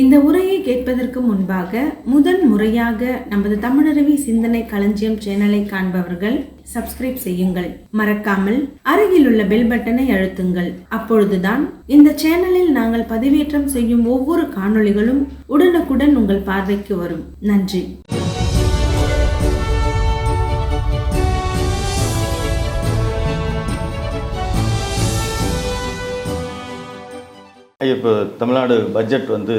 இந்த உரையை கேட்பதற்கு முன்பாக முதன் முறையாக நமது தமிழருவி சிந்தனை களஞ்சியம் சேனலை காண்பவர்கள் சப்ஸ்கிரைப் செய்யுங்கள். மறக்காமல் அருகிலுள்ள பெல் பட்டனை அழுத்துங்கள். அப்பொழுதுதான் இந்த சேனலில் நாங்கள் பதிவேற்றம் செய்யும் ஒவ்வொரு காணொளிகளும் உடனுக்குடன் உங்கள் பார்வைக்கு வரும். நன்றி. இப்போ தமிழ்நாடு பட்ஜெட் வந்து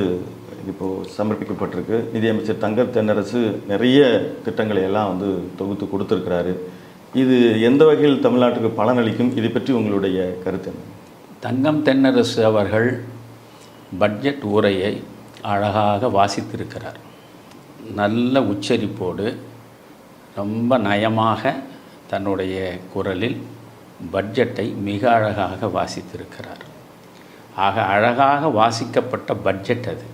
இப்போது சமர்ப்பிக்கப்பட்டிருக்கு. நிதியமைச்சர் தங்கர் தென்னரசு நிறைய திட்டங்களை எல்லாம் வந்து தொகுத்து கொடுத்துருக்கிறாரு. இது எந்த வகையில் தமிழ்நாட்டுக்கு பலனளிக்கும் இதை பற்றி உங்களுடைய கருத்து என்ன? தங்கம் தென்னரசு அவர்கள் பட்ஜெட் உரையை அழகாக வாசித்திருக்கிறார். நல்ல உச்சரிப்போடு ரொம்ப நயமாக தன்னுடைய குரலில் பட்ஜெட்டை மிக அழகாக வாசித்திருக்கிறார். ஆக அழகாக வாசிக்கப்பட்ட பட்ஜெட் அது.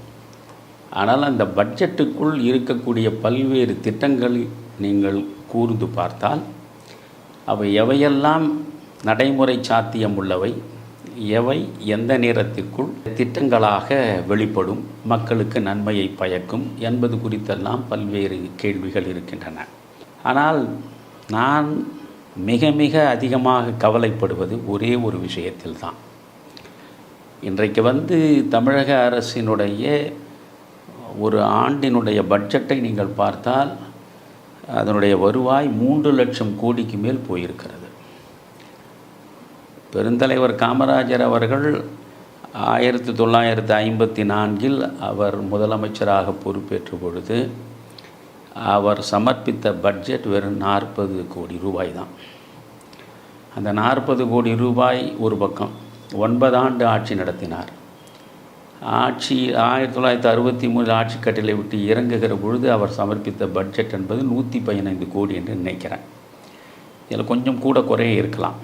ஆனால் அந்த பட்ஜெட்டுக்குள் இருக்கக்கூடிய பல்வேறு திட்டங்களை நீங்கள் கூர்ந்து பார்த்தால் அவை எவையெல்லாம் நடைமுறை சாத்தியம் உள்ளவை எவை எந்த நேரத்திற்குள் திட்டங்களாக வெளிப்படும் மக்களுக்கு நன்மையை பயக்கும் என்பது குறித்தெல்லாம் பல்வேறு கேள்விகள் இருக்கின்றன. ஆனால் நான் மிக மிக அதிகமாக கவலைப்படுவது ஒரே ஒரு விஷயத்தில்தான். இன்றைக்கு வந்து தமிழக அரசினுடைய ஒரு ஆண்டினுடைய பட்ஜெட்டை நீங்கள் பார்த்தால் அதனுடைய வருவாய் மூன்று லட்சம் கோடிக்கு மேல் போயிருக்கிறது. பெருந்தலைவர் காமராஜர் அவர்கள் ஆயிரத்தி தொள்ளாயிரத்தி ஐம்பத்தி நான்கில் அவர் முதலமைச்சராக பொறுப்பேற்ற பொழுது அவர் சமர்ப்பித்த பட்ஜெட் வெறும் நாற்பது கோடி ரூபாய் தான். அந்த நாற்பது கோடி ரூபாய் ஒரு பக்கம். ஒன்பது ஆண்டு ஆட்சி நடத்தினார். ஆட்சி ஆயிரத்தி தொள்ளாயிரத்தி அறுபத்தி மூணில் ஆட்சி கட்டிலை விட்டு இறங்குகிற பொழுது அவர் சமர்ப்பித்த பட்ஜெட் என்பது நூற்றி பதினைந்து கோடி என்று நினைக்கிறேன். இதில் கொஞ்சம் கூட குறைய இருக்கலாம்.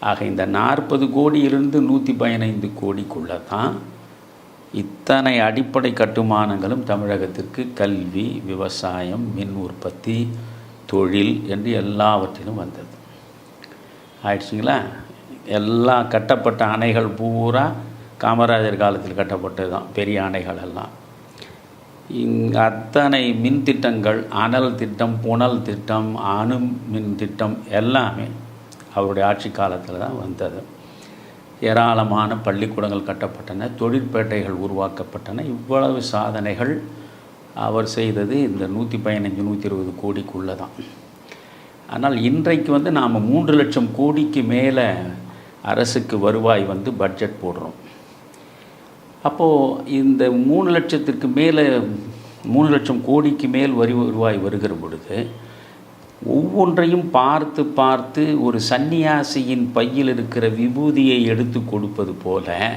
ஆக இந்த நாற்பது கோடியிலிருந்து நூற்றி பதினைந்து கோடிக்குள்ளே தான் இத்தனை அடிப்படை கட்டுமானங்களும் தமிழகத்திற்கு கல்வி விவசாயம் மின் உற்பத்தி தொழில் என்று எல்லாவற்றிலும் வந்தது. ஆயிடுச்சுங்களா? எல்லாம் கட்டப்பட்ட அணைகள் பூரா காமராஜர் காலத்தில் கட்டப்பட்டது தான் பெரிய அணைகள் எல்லாம். இங்கே அத்தனை மின் திட்டங்கள் அனல் திட்டம் புனல் திட்டம் அணு மின் திட்டம் எல்லாமே அவருடைய ஆட்சி காலத்தில் தான் வந்தது. ஏராளமான பள்ளிக்கூடங்கள் கட்டப்பட்டன தொழிற்பேட்டைகள் உருவாக்கப்பட்டன. இவ்வளவு சாதனைகள் அவர் செய்தது இந்த நூற்றி பதினஞ்சு நூற்றி இருபது கோடிக்குள்ளே தான் ஆனால் இன்றைக்கு வந்து நாம் மூன்று லட்சம் கோடிக்கு மேலே அரசுக்கு வருவாய் வந்து பட்ஜெட் போடுறோம். அப்போது இந்த மூணு லட்சத்திற்கு மேலே மூணு லட்சம் கோடிக்கு மேல் வரி வருவாய் வருகிற பொழுது ஒவ்வொன்றையும் பார்த்து பார்த்து ஒரு சன்னியாசியின் பையில் இருக்கிற விபூதியை எடுத்து கொடுப்பது போல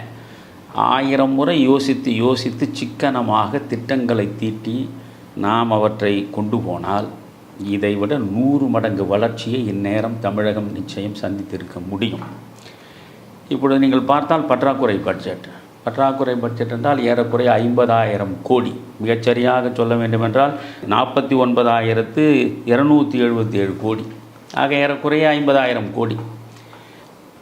ஆயிரம் முறை யோசித்து யோசித்து சிக்கனமாக திட்டங்களை தீட்டி நாம் அவற்றை கொண்டு போனால் இதைவிட நூறு மடங்கு வளர்ச்சியை இந்நேரம் தமிழகம் நிச்சயம் சந்தித்திருக்க முடியும். இப்பொழுது நீங்கள் பார்த்தால் பற்றாக்குறை பட்ஜெட். பற்றாக்குறை பட்ஜெட் என்றால் ஏறக்குறைய ஐம்பதாயிரம் கோடி. மிகச்சரியாக சொல்ல வேண்டுமென்றால் நாற்பத்தி ஒன்பதாயிரத்து இரநூத்தி எழுபத்தி ஏழு கோடி. ஆக ஏறக்குறைய ஐம்பதாயிரம் கோடி.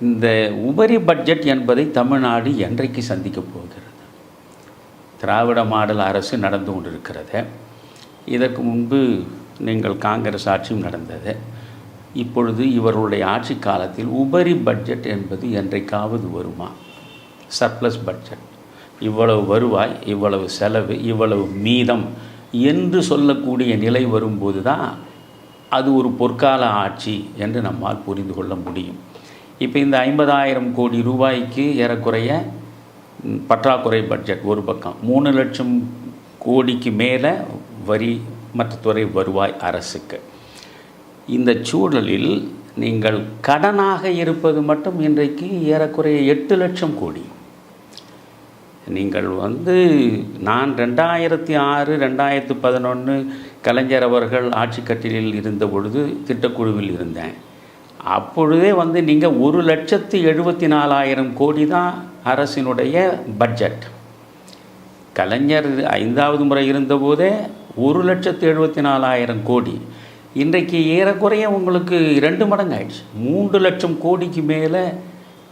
இந்த உபரி பட்ஜெட் என்பதை தமிழ்நாடு என்றைக்கு சந்திக்கப் போகிறது? திராவிட மாடல் அரசு நடந்து கொண்டிருக்கிறது. இதற்கு முன்பு நீங்கள் காங்கிரஸ் ஆட்சியும் நடந்தது. இப்பொழுது இவர்களுடைய ஆட்சி காலத்தில் உபரி பட்ஜெட் என்பது என்றைக்காவது வருமா? சர்ப்ளஸ் பட்ஜெட் இவ்வளவு வருவாய் இவ்வளவு செலவு இவ்வளவு மீதம் என்று சொல்லக்கூடிய நிலை வரும்போது தான் அது ஒரு பொற்கால ஆட்சி என்று நம்மால் புரிந்து கொள்ள முடியும். இப்போ இந்த ஐம்பதாயிரம் கோடி ரூபாய்க்கு ஏறக்குறைய பற்றாக்குறை பட்ஜெட் ஒரு பக்கம். மூணு லட்சம் கோடிக்கு மேலே வரி மற்ற துறை வருவாய் அரசுக்கு. இந்த சூழலில் நீங்கள் கடனாக இருப்பது மட்டும் இன்றைக்கு ஏறக்குறைய எட்டு லட்சம் கோடி. நீங்கள் வந்து நான் ரெண்டாயிரத்தி ஆறு ரெண்டாயிரத்து பதினொன்று கலைஞர் அவர்கள் ஆட்சி கட்டிலில் இருந்த பொழுது திட்டக்குழுவில் இருந்தேன். அப்பொழுதே வந்து நீங்கள் ஒரு லட்சத்து எழுபத்தி நாலாயிரம் கோடி தான் அரசினுடைய பட்ஜெட். கலைஞர் ஐந்தாவது முறை இருந்தபோதே ஒரு லட்சத்து எழுபத்தி நாலாயிரம் கோடி. இன்றைக்கு ஏறக்குறைய உங்களுக்கு ரெண்டு மடங்கு ஆயிடுச்சு மூன்று லட்சம் கோடிக்கு மேலே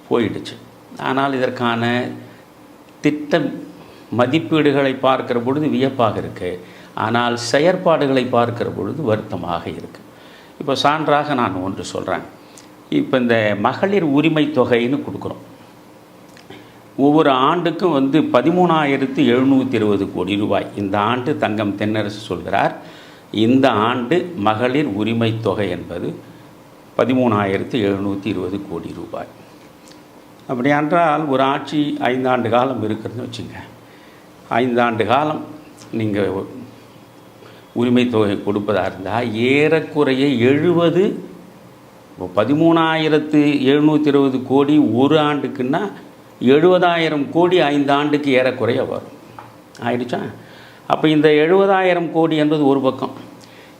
போயிடுச்சு. ஆனால் இதற்கான திட்டம் மதிப்பீடுகளை பார்க்கிற பொழுது வியப்பாக இருக்குது ஆனால் செயற்பாடுகளை பார்க்கிற பொழுது வருத்தமாக இருக்குது இப்போ சான்றாக நான் ஒன்று சொல்கிறேன் இப்போ இந்த மகளிர் உரிமை தொகைன்னு கொடுக்குறோம். ஒவ்வொரு ஆண்டுக்கும் வந்து பதிமூணாயிரத்து எழுநூற்றி இருபது கோடி ரூபாய். இந்த ஆண்டு தங்கம் தென்னரசு சொல்கிறார். இந்த ஆண்டு மகளிர் உரிமை தொகை என்பது பதிமூணாயிரத்து எழுநூற்றி இருபது கோடி ரூபாய். அப்படி என்றால் ஒரு ஆட்சி ஐந்தாண்டு காலம் இருக்கிறதுன்னு வச்சுங்க. ஐந்தாண்டு காலம் நீங்கள் உரிமை தொகை கொடுப்பதாக இருந்தால் ஏறக்குறைய எழுபது பதிமூணாயிரத்து எழுநூற்றி இருபது கோடி ஒரு ஆண்டுக்குன்னா எழுபதாயிரம் கோடி ஐந்து ஆண்டுக்கு ஏறக்குறைய வரும். ஆயிடுச்சா? அப்போ இந்த எழுபதாயிரம் கோடி என்பது ஒரு பக்கம்.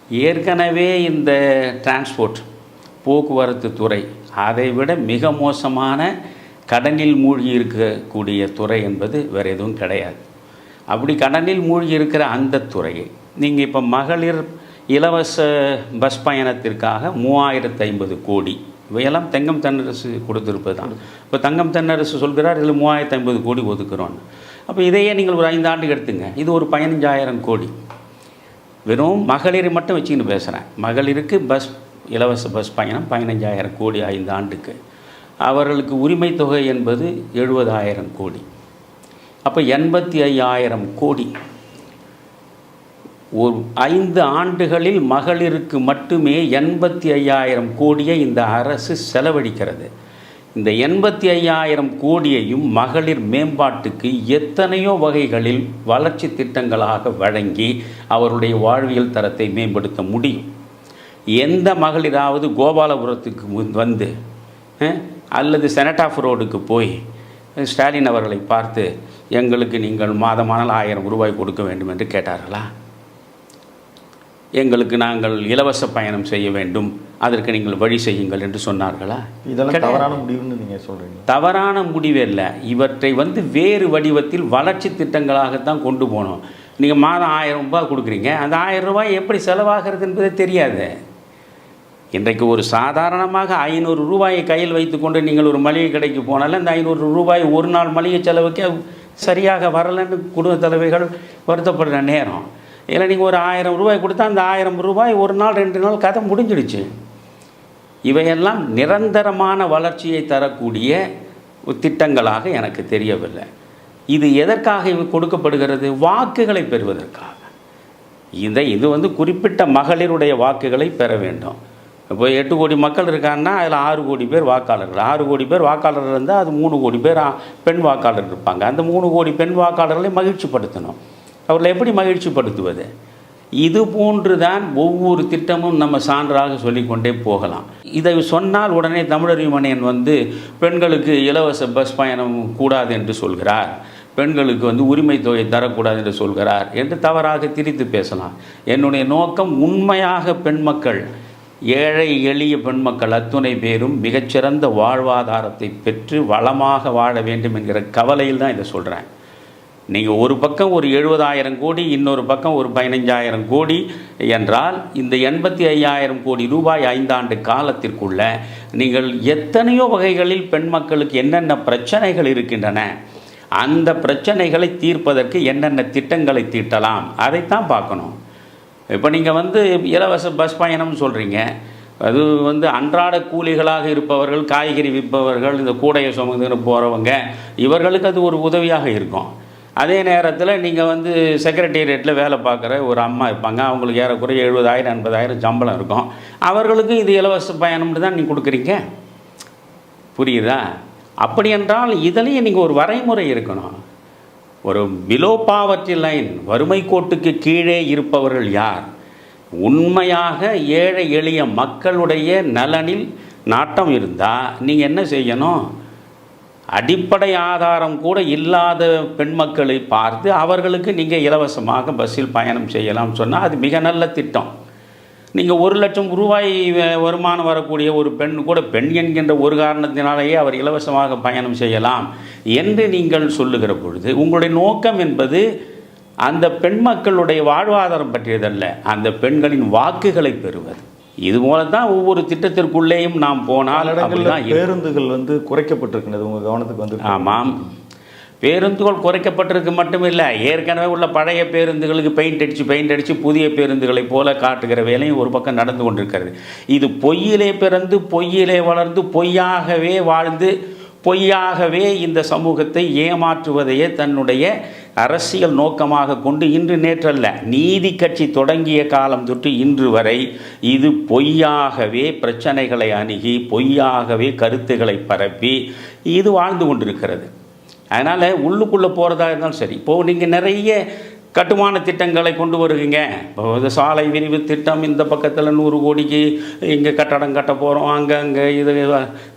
ஏற்கனவே இந்த டிரான்ஸ்போர்ட் போக்குவரத்து துறை அதை விட மிக மோசமான கடனில் மூழ்கி இருக்கக்கூடிய துறை என்பது வேறு எதுவும் கிடையாது. அப்படி கடனில் மூழ்கி இருக்கிற அந்த துறையை நீங்கள் இப்போ மகளிர் இலவச பஸ் பயணத்திற்காக மூவாயிரத்து ஐம்பது கோடி இவையெல்லாம் தங்கம் தென்னரசு கொடுத்துருப்பது தான் இப்போ தங்கம் தென்னரசு சொல்கிறார் இதில் மூவாயிரத்து ஐம்பது கோடி ஒதுக்குறோன்னு. அப்போ இதையே நீங்கள் ஒரு ஐந்து ஆண்டுக்கு எடுத்துங்க. இது ஒரு பதினஞ்சாயிரம் கோடி. வெறும் மகளிர் மட்டும் வச்சுக்கின்னு பேசுகிறேன் மகளிருக்கு பஸ் இலவச பஸ் பயணம் பதினஞ்சாயிரம் கோடி ஐந்து ஆண்டுக்கு. அவர்களுக்கு உரிமை தொகை என்பது எழுபதாயிரம் கோடி. அப்போ எண்பத்தி ஐயாயிரம் கோடி. ஒரு ஐந்து ஆண்டுகளில் மகளிருக்கு மட்டுமே எண்பத்தி ஐயாயிரம் கோடியை இந்த அரசு செலவழிக்கிறது. இந்த எண்பத்தி ஐயாயிரம் கோடியையும் மகளிர் மேம்பாட்டுக்கு எத்தனையோ வகைகளில் வளர்ச்சி திட்டங்களாக வழங்கி அவருடைய வாழ்வியல் தரத்தை மேம்படுத்த முடியும். எந்த மகளிராவது கோபாலபுரத்துக்கு முன் வந்து அல்லது செனட் ஆஃப் ரோடுக்கு போய் ஸ்டாலின் அவர்களை பார்த்து எங்களுக்கு நீங்கள் மாதமானால் ஆயிரம் ரூபாய் கொடுக்க வேண்டும் என்று கேட்டார்களா? எங்களுக்கு நாங்கள் இலவச பயணம் செய்ய வேண்டும். அதற்கு நீங்கள் வழி செய்யுங்கள் என்று சொன்னார்களா? இதெல்லாம். தவறான முடிவுன்னு நீங்கள் சொல்கிறீங்க தவறான முடிவு இல்லை இவற்றை வந்து வேறு வடிவத்தில் வளர்ச்சி திட்டங்களாகத்தான் கொண்டு போகணும் நீங்கள் மாதம் ஆயிரம் ரூபாய் கொடுக்குறீங்க. அந்த ஆயிரம் ரூபாய் எப்படி செலவாகிறது என்பதே தெரியாது. இன்றைக்கு ஒரு சாதாரணமாக ஐநூறு ரூபாயை கையில் வைத்துக்கொண்டு நீங்கள் ஒரு மளிகை கடைக்கு போனாலும் அந்த ஐநூறு ரூபாய் ஒரு நாள் மளிகை செலவுக்கே சரியாக வரலைன்னு குடும்ப தலைவைகள் வருத்தப்படுற நேரம். இல்லை நீங்கள் ஒரு ஆயிரம் ரூபாய் கொடுத்தா அந்த ஆயிரம் ரூபாய் ஒரு நாள் ரெண்டு நாள் கதை முடிஞ்சிடுச்சு. இவையெல்லாம் நிரந்தரமான வளர்ச்சியை தரக்கூடிய திட்டங்களாக எனக்கு தெரியவில்லை. இது எதற்காக கொடுக்கப்படுகிறது? வாக்குகளை பெறுவதற்காக. இதை இது வந்து குறிப்பிட்ட மகளிருடைய வாக்குகளை பெற வேண்டும். இப்போ எட்டு கோடி மக்கள் இருக்காங்கன்னா அதில் ஆறு கோடி பேர் வாக்காளர்கள். ஆறு கோடி பேர் வாக்காளர் இருந்தால் அது மூணு கோடி பேர் பெண் வாக்காளர் இருப்பாங்க. அந்த மூணு கோடி பெண் வாக்காளர்களை மகிழ்ச்சிப்படுத்தணும். அவர்களை எப்படி மகிழ்ச்சிப்படுத்துவது? இது போன்று தான் ஒவ்வொரு திட்டமும் நம்ம சான்றாக சொல்லிக்கொண்டே போகலாம். இதை சொன்னால் உடனே தமிழறிமணியன் வந்து பெண்களுக்கு இலவச பஸ் பயணம் கூடாது என்று சொல்கிறார். பெண்களுக்கு வந்து உரிமை தொகை தரக்கூடாது என்று சொல்கிறார் என்று தவறாக திரித்து பேசலாம். என்னுடைய நோக்கம் உண்மையாக பெண் மக்கள் ஏழை எளிய பெண் மக்கள் அத்துணை பேரும் மிகச்சிறந்த வாழ்வாதாரத்தை பெற்று வளமாக வாழ வேண்டும் என்கிற கவலையில் தான் இதை சொல்கிறேன் நீங்கள் ஒரு பக்கம் ஒரு எழுபதாயிரம் கோடி இன்னொரு பக்கம் ஒரு பதினஞ்சாயிரம் கோடி என்றால் இந்த எண்பத்தி ஐயாயிரம் கோடி ரூபாய் ஐந்தாண்டு காலத்திற்குள்ள நீங்கள் எத்தனையோ வகைகளில் பெண் மக்களுக்கு என்னென்ன பிரச்சனைகள் இருக்கின்றன அந்த பிரச்சனைகளை தீர்ப்பதற்கு என்னென்ன திட்டங்களை தீட்டலாம் அதைத்தான் பார்க்கணும். இப்போ நீங்கள் வந்து இலவச பஸ் பயணம்னு சொல்கிறீங்க அது வந்து அன்றாட கூலிகளாக இருப்பவர்கள் காய்கறி விற்பவர்கள் இந்த கூடையை சுமந்துன்னு போகிறவங்க இவர்களுக்கு அது ஒரு உதவியாக இருக்கும். அதே நேரத்தில் நீங்கள் வந்து செக்ரட்டேரியட்டில் வேலை பார்க்குற ஒரு அம்மா இருப்பாங்க. அவங்களுக்கு ஏறக்குறைய எழுபதாயிரம் எண்பதாயிரம் சம்பளம் இருக்கும். அவர்களுக்கு இது இலவச பயணம்னு தான் நீங்கள் கொடுக்குறீங்க? புரியுதா? அப்படி என்றால் இதுலேயும் நீங்கள் ஒரு வரைமுறை இருக்கணும். ஒரு பிலோ பாவர்ட்டி லைன் வறுமை கோட்டுக்கு கீழே இருப்பவர்கள் யார்? உண்மையாக ஏழை எளிய மக்களுடைய நலனில் நாட்டம் இருந்தால் நீங்கள் என்ன செய்யணும்? அடிப்படை ஆதாரம் கூட இல்லாத பெண் மக்களை பார்த்து அவர்களுக்கு நீங்கள் இலவசமாக பஸ்ஸில் பயணம் செய்யலாம் சொன்னால் அது மிக நல்ல திட்டம். நீங்கள் ஒரு லட்சம் ரூபாய் வருமானம் வரக்கூடிய ஒரு பெண் கூட பெண் என்கின்ற ஒரு காரணத்தினாலேயே அவர் இலவசமாக பயணம் செய்யலாம் என்று நீங்கள் சொல்லுகிற பொழுது உங்களுடைய நோக்கம் என்பது அந்த பெண் மக்களுடைய வாழ்வாதாரம் பற்றியதல்ல. அந்த பெண்களின் வாக்குகளை பெறுவது. இது போல தான் ஒவ்வொரு திட்டத்திற்குள்ளேயும் நாம் போனால். பேருந்துகள் வந்து குறைக்கப்பட்டிருக்கின்றது உங்கள் கவனத்துக்கு வந்து ஆமாம். பேருந்துகள் குறைக்கப்பட்டிருக்கு மட்டுமில்லை ஏற்கனவே உள்ள பழைய பேருந்துகளுக்கு பெயிண்ட் அடித்து பெயிண்ட் அடித்து புதிய பேருந்துகளைப் போல காட்டுகிற வேலையும் ஒரு பக்கம் நடந்து கொண்டிருக்கிறது. இது பொய்யிலே பிறந்து பொய்யிலே வளர்ந்து பொய்யாகவே வாழ்ந்து பொய்யாகவே இந்த சமூகத்தை ஏமாற்றுவதையே தன்னுடைய அரசியல் நோக்கமாக கொண்டு இன்று நேற்றல்ல நீதி கட்சி தொடங்கிய காலம் தொட்டு இன்று வரை இது பொய்யாகவே பிரச்சனைகளை அணுகி பொய்யாகவே கருத்துக்களை பரப்பி இது வாழ்ந்து கொண்டிருக்கிறது. அதனால் உள்ளுக்குள்ளே போகிறதா இருந்தாலும் சரி இப்போது நீங்கள் நிறைய கட்டுமான திட்டங்களை கொண்டு வருவீங்க. இப்போ இந்த சாலை விரிவு திட்டம் இந்த பக்கத்தில் நூறு கோடிக்கு இங்கே கட்டடம் கட்ட போகிறோம் அங்கே அங்கே இது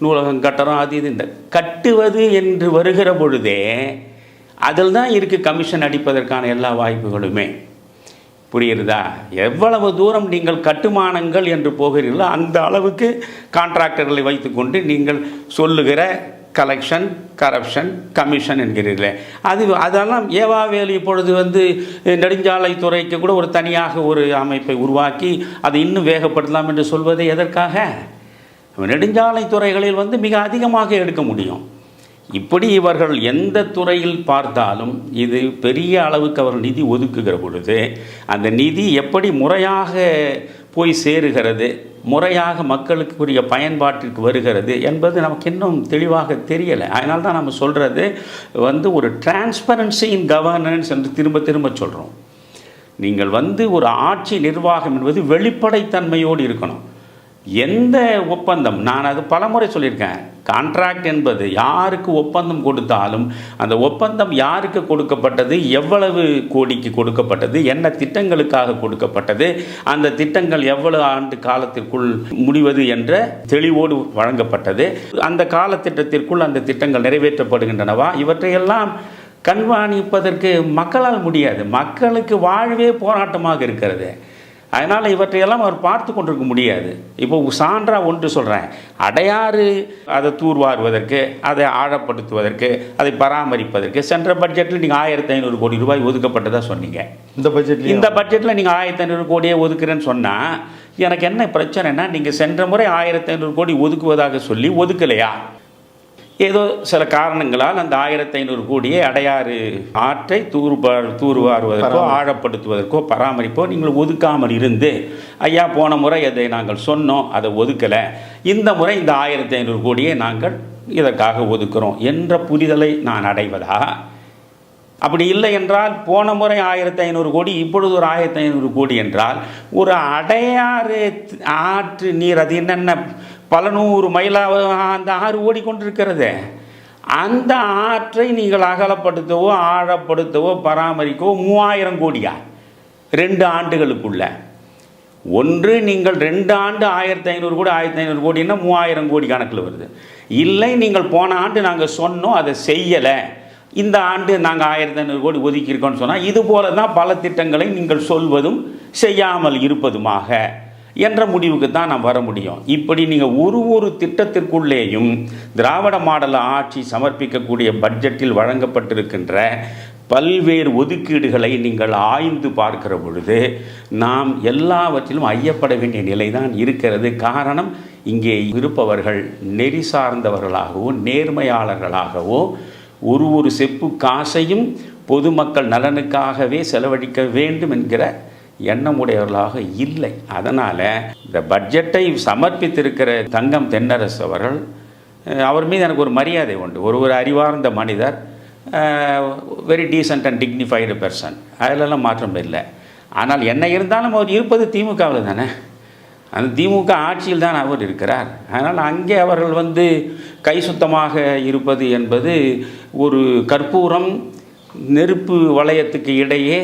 நூலகம் கட்டுறோம் அது இது. இந்த கட்டுவது என்று வருகிற பொழுதே அதில் தான் இருக்குது கமிஷன் அடிப்பதற்கான எல்லா வாய்ப்புகளுமே. புரியுறதா எவ்வளவு தூரம் நீங்கள் கட்டுமானங்கள் என்று போகிறீர்களோ அந்த அளவுக்கு கான்ட்ராக்டர்களை வைத்துக்கொண்டு நீங்கள் சொல்லுகிற கலெக்ஷன் கரப்ஷன் கமிஷன் என்கிறீர்களே. அது அதெல்லாம் ஏவாவேலு இப்பொழுது வந்து நெடுஞ்சாலைத்துறைக்கு கூட ஒரு தனியாக ஒரு அமைப்பை உருவாக்கி அதை இன்னும் வேகப்படுத்தலாம் என்று சொல்வது எதற்காக? நெடுஞ்சாலை துறைகளில் வந்து மிக அதிகமாக எடுக்க முடியும். இப்படி இவர்கள் எந்த துறையில் பார்த்தாலும் இது பெரிய அளவுக்கு அவர் நிதி ஒதுக்குகிற பொழுது அந்த நிதி எப்படி முறையாக போய் சேருகிறது முறையாக மக்களுக்குரிய பயன்பாட்டிற்கு வருகிறது என்பது நமக்கு இன்னும் தெளிவாக தெரியலை. அதனால தான் நம்ம சொல்கிறது வந்து ஒரு டிரான்ஸ்பரன்சி இன் கவர்னன்ஸ் என்று திரும்ப திரும்ப சொல்கிறோம் நீங்கள் வந்து ஒரு ஆட்சி நிர்வாகம் என்பது வெளிப்படைத்தன்மையோடு இருக்கணும். எந்த ஒப்பந்தம்? நான் அது பலமுறை சொல்லியிருக்கேன். கான்ட்ராக்ட் என்பது யாருக்கு ஒப்பந்தம் கொடுத்தாலும் அந்த ஒப்பந்தம் யாருக்கு கொடுக்கப்பட்டது? எவ்வளவு கோடிக்கு கொடுக்கப்பட்டது? என்ன திட்டங்களுக்காக கொடுக்கப்பட்டது? அந்த திட்டங்கள் எவ்வளவு ஆண்டு காலத்திற்குள் முடிவது என்ற தெளிவோடு வழங்கப்பட்டது. அந்த காலத்திட்டத்திற்குள் அந்த திட்டங்கள் நிறைவேற்றப்படுகின்றனவா? இவற்றையெல்லாம் கண்காணிப்பதற்கு மக்களால் முடியாது. மக்களுக்கு வாழ்வே போராட்டமாக இருக்கிறது. அதனால் இவற்றையெல்லாம் அவர் பார்த்து கொண்டிருக்க முடியாது. இப்போ சான்றா ஒன்று சொல்கிறேன் அடையாறு அதை தூர்வாருவதற்கு அதை ஆழப்படுத்துவதற்கு அதை பராமரிப்பதற்கு சென்ற பட்ஜெட்டில் நீங்கள் ஆயிரத்தி ஐநூறு கோடி ரூபாய் ஒதுக்கப்பட்டதாக சொன்னீங்க. இந்த பட்ஜெட்லேயும் இந்த பட்ஜெட்டில் நீங்கள் ஆயிரத்தி ஐநூறு கோடியே ஒதுக்குறேன்னு சொன்னால் எனக்கு என்ன பிரச்சனைனா நீங்கள் சென்ற முறை ஆயிரத்தி ஐநூறு கோடி ஒதுக்குவதாக சொல்லி ஒதுக்கலையா? ஏதோ சில காரணங்களால் அந்த ஆயிரத்தி ஐநூறு கோடியை அடையாறு ஆற்றை தூர்வார் தூர்வாருவதற்கோ ஆழப்படுத்துவதற்கோ பராமரிப்போ நீங்கள் ஒதுக்காமல் இருந்து ஐயா போன முறை அதை நாங்கள் சொன்னோம் அதை ஒதுக்கலை. இந்த முறை இந்த ஆயிரத்தி ஐநூறு கோடியை நாங்கள் இதற்காக ஒதுக்குறோம் என்ற புரிதலை நான் அடைவதா? அப்படி இல்லை என்றால் போன முறை ஆயிரத்தி ஐநூறு கோடி இப்பொழுது ஒரு ஆயிரத்தி ஐநூறு கோடி என்றால் ஒரு அடையாறு ஆற்று நீர் அது என்னென்ன பல நூறு மைலாக அந்த ஆறு ஓடிக்கொண்டிருக்கிறது. அந்த ஆற்றை நீங்கள் அகலப்படுத்தவோ ஆழப்படுத்தவோ பராமரிக்கவோ மூவாயிரம் கோடியா? ரெண்டு ஆண்டுகளுக்குள்ள. ஒன்று நீங்கள் ரெண்டு ஆண்டு ஆயிரத்தி ஐநூறு கோடி ஆயிரத்தி ஐநூறு கோடின்னா மூவாயிரம் கோடி கணக்கில் வருது. இல்லை நீங்கள் போன ஆண்டு நாங்கள் சொன்னோம் அதை செய்யலை. இந்த ஆண்டு நாங்கள் ஆயிரத்தி ஐநூறு கோடி ஒதுக்கியிருக்கோம்னு சொன்னால் இது போல தான் பல திட்டங்களை நீங்கள் சொல்வதும் செய்யாமல் இருப்பதுமாக. என்ற முடிவுக்கு தான் நாம் வர முடியும். இப்படி நீங்கள் ஒரு ஒரு திட்டத்திற்குள்ளேயும் திராவிட மாடல் ஆட்சி சமர்ப்பிக்கக்கூடிய பட்ஜெட்டில் வழங்கப்பட்டிருக்கின்ற பல்வேறு ஒதுக்கீடுகளை நீங்கள் ஆய்ந்து பார்க்கிற பொழுது நாம் எல்லாவற்றிலும் ஐயப்பட வேண்டிய நிலை தான் இருக்கிறது. காரணம் இங்கே இருப்பவர்கள் நெறி சார்ந்தவர்களாகவோ நேர்மையாளர்களாகவோ ஒரு ஒரு செப்பு காசையும் பொதுமக்கள் நலனுக்காகவே செலவழிக்க வேண்டும் என்கிற எண்ணமுடையவர்களாக இல்லை. அதனால் இந்த பட்ஜெட்டை சமர்ப்பித்திருக்கிற தங்கம் தென்னரசு அவர்கள் அவர் மீது எனக்கு ஒரு மரியாதை உண்டு. ஒரு ஒரு அறிவார்ந்த மனிதர் very decent and dignified person அதிலெல்லாம் மாற்றம் இல்லை. ஆனால் என்ன இருந்தாலும் அவர் இருப்பது திமுகவில் தானே. அந்த திமுக ஆட்சியில் தான் அவர் இருக்கிறார். அதனால் அங்கே அவர்கள் வந்து கை சுத்தமாக இருப்பது என்பது ஒரு கற்பூரம் நெருப்பு வளையத்துக்கு இடையே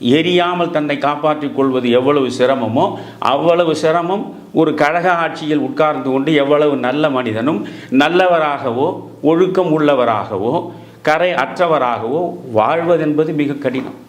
எரியாமல் தன்னை காப்பாற்றிக் கொள்வது எவ்வளவு சிரமமோ அவ்வளவு சிரமம் ஒரு கழக ஆட்சியில் உட்கார்ந்து கொண்டு எவ்வளவு நல்ல மனிதனும் நல்லவராகவோ ஒழுக்கம் உள்ளவராகவோ கரை அற்றவராகவோ வாழ்வதென்பது மிக கடினம்.